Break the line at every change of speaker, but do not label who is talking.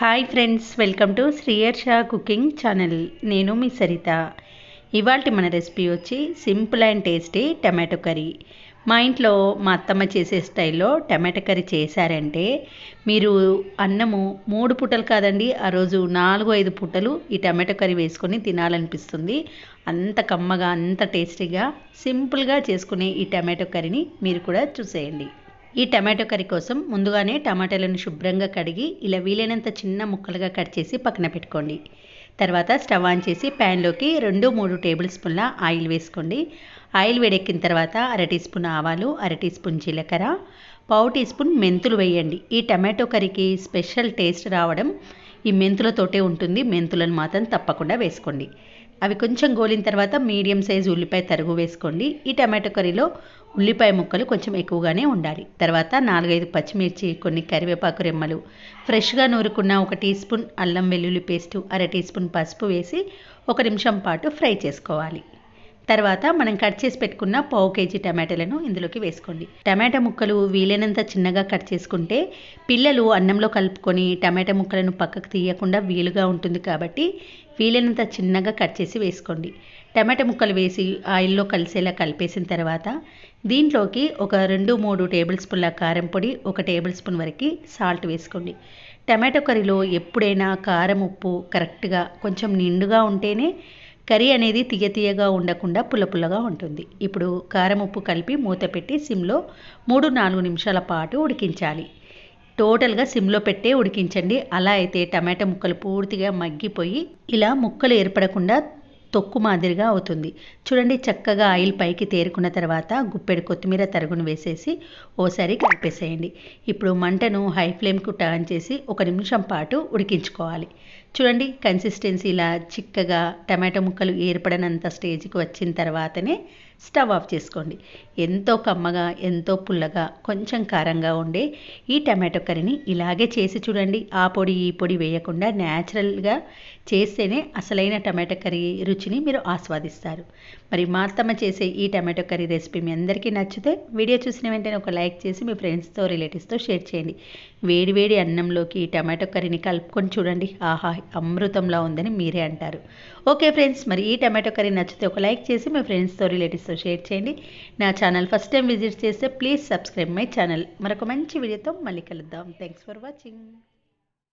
Hi friends welcome to Sriyarsha cooking channel. నేను మీ సరిత. ఇవాళ మన రెసిపీ వచ్చి simple and tasty tomato curry. మా ఇంట్లో మా అత్తమ్మ చేసే స్టైల్లో టమాటో కర్రీ చేశారంటే మీరు అన్నము మూడు పూటలు కాదండి ఆ రోజు నాలుగు ఐదు పూటలు ఈ టమాటో కర్రీ వేసుకొని తినాలనిపిస్తుంది. అంత కమ్మగా అంత టేస్టీగా సింపుల్గా చేసుకునే ఈ టమాటో కర్రీని మీరు కూడా చూసేయండి. ఈ టమాటో కర్రీ కోసం ముందుగానే టమాటాలను శుభ్రంగా కడిగి ఇలా వీలైనంత చిన్న ముక్కలుగా కట్ చేసి పక్కన పెట్టుకోండి. తర్వాత స్టవ్ ఆన్ చేసి ప్యాన్లోకి రెండు మూడు టేబుల్ స్పూన్ల ఆయిల్ వేసుకోండి. ఆయిల్ వేడెక్కిన తర్వాత అర టీ స్పూన్ ఆవాలు అర టీ స్పూన్ జీలకర్ర పావు టీ స్పూన్ మెంతులు వేయండి. ఈ టమాటో కర్రీకి స్పెషల్ టేస్ట్ రావడం ఈ మెంతులతోటే ఉంటుంది. మెంతులను మాత్రం తప్పకుండా వేసుకోండి. అవి కొంచెం గోలిన తర్వాత మీడియం సైజు ఉల్లిపాయ తరుగు వేసుకోండి. ఈ టమాటో కర్రీలో ఉల్లిపాయ ముక్కలు కొంచెం ఎక్కువగానే ఉండాలి. తర్వాత నాలుగైదు పచ్చిమిర్చి కొన్ని కరివేపాకు రెమ్మలు ఫ్రెష్గా నూరుకున్న ఒక టీ స్పూన్ అల్లం వెల్లుల్లి పేస్టు అర టీ స్పూన్ పసుపు వేసి ఒక నిమిషం పాటు ఫ్రై చేసుకోవాలి. తర్వాత మనం కట్ చేసి పెట్టుకున్న పావు కేజీ టమాటాలను ఇందులోకి వేసుకోండి. టమాటా ముక్కలు వీలైనంత చిన్నగా కట్ చేసుకుంటే పిల్లలు అన్నంలో కలుపుకొని టమాటా ముక్కలను పక్కకు తీయకుండా వీలుగా ఉంటుంది కాబట్టి వీలైనంత చిన్నగా కట్ చేసి వేసుకోండి. టమాటా ముక్కలు వేసి ఆయిల్లో కలిసేలా కలిపేసిన తర్వాత దీంట్లోకి ఒక రెండు మూడు టేబుల్ స్పూన్ల కారం పొడి ఒక టేబుల్ స్పూన్ వరకు సాల్ట్ వేసుకోండి. టమాటో కర్రీలో ఎప్పుడైనా కారం ఉప్పు కరెక్ట్గా కొంచెం నిండుగా ఉంటేనే కర్రీ అనేది తియ్య తీయగా ఉండకుండా పుల్ల పుల్లగా ఉంటుంది. ఇప్పుడు కారం ఉప్పు కలిపి మూత పెట్టి సిమ్లో మూడు నాలుగు నిమిషాల పాటు ఉడికించాలి. టోటల్గా సిమ్లో పెట్టే ఉడికించండి. అలా అయితే టమాటా ముక్కలు పూర్తిగా మగ్గిపోయి ఇలా ముక్కలు ఏర్పడకుండా తొక్కు మాదిరిగా అవుతుంది. చూడండి చక్కగా ఆయిల్ పైకి తేరుకున్న తర్వాత గుప్పెడు కొత్తిమీర తరుగును వేసేసి ఓసారి కలిపేసేయండి. ఇప్పుడు మంటను హై ఫ్లేమ్కు టర్న్ చేసి ఒక నిమిషం పాటు ఉడికించుకోవాలి. చూడండి కన్సిస్టెన్సీ ఇలా చిక్కగా టమాటో ముక్కలు ఏర్పడనంత స్టేజ్కి వచ్చిన తర్వాతనే స్టవ్ ఆఫ్ చేసుకోండి. ఎంతో కమ్మగా ఎంతో పుల్లగా కొంచెం కారంగా ఉండే ఈ టమాటో కర్రీని ఇలాగే చేసి చూడండి. ఆ పొడి ఈ పొడి వేయకుండా న్యాచురల్గా చేస్తేనే అసలైన టమాటో కర్రీ రుచిని మీరు ఆస్వాదిస్తారు. మరి మా అత్తమ్మ చేసే ఈ టమాటో కర్రీ రెసిపీ మీ అందరికీ నచ్చితే వీడియో చూసిన వెంటనే ఒక లైక్ చేసి మీ ఫ్రెండ్స్తో రిలేటివ్స్తో షేర్ చేయండి. వేడి వేడి అన్నంలోకి టమాటో కర్రీని కలుపుకొని చూడండి. ఆహా అమృతంలా ఉందని మీరే అంటారు. ఓకే ఫ్రెండ్స్ మరి ఈ టమాటో కర్రీ నచ్చితే ఒక లైక్ చేసి మీ ఫ్రెండ్స్తో రిలేటివ్స్తో షేర్ చేయండి. నా ఛానల్ ఫస్ట్ టైం విజిట్ చేస్తే ప్లీజ్ సబ్స్క్రైబ్ మై ఛానల్. మరొక మంచి వీడియోతో మళ్ళీ కలుద్దాం. Thanks for watching.